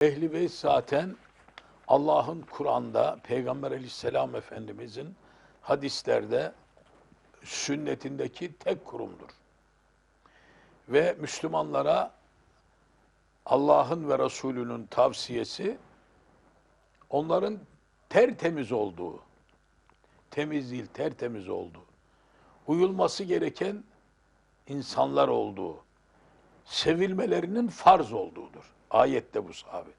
Ehli Beyt zaten Allah'ın Kur'an'da, Peygamber aleyhisselam Efendimizin hadislerde, sünnetindeki tek kurumdur. Ve Müslümanlara Allah'ın ve Resulünün tavsiyesi onların tertemiz olduğu, temiz değil tertemiz olduğu, uyulması gereken insanlar olduğu, sevilmelerinin farz olduğudur. Ayette bu sabit.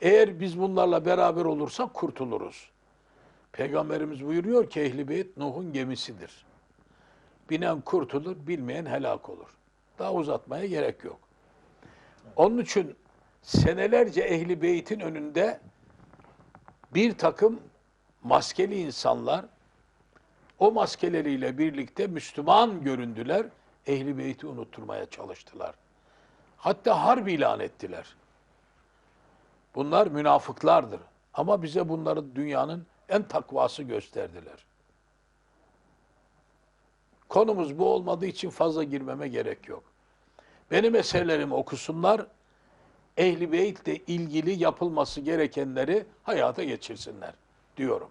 Eğer biz bunlarla beraber olursak kurtuluruz. Peygamberimiz buyuruyor ki Ehl-i Beyt Nuh'un gemisidir. Binen kurtulur, bilmeyen helak olur. Daha uzatmaya gerek yok. Onun için senelerce Ehli Beyt'in önünde bir takım maskeli insanlar o maskeleriyle birlikte Müslüman göründüler. Ehli Beyt'i unutturmaya çalıştılar. Hatta harp ilan ettiler. Bunlar münafıklardır. Ama bize bunları dünyanın en takvası gösterdiler. Konumuz bu olmadığı için fazla girmeme gerek yok. Benim eserlerimi okusunlar, Ehli Beyt'le ilgili yapılması gerekenleri hayata geçirsinler diyorum.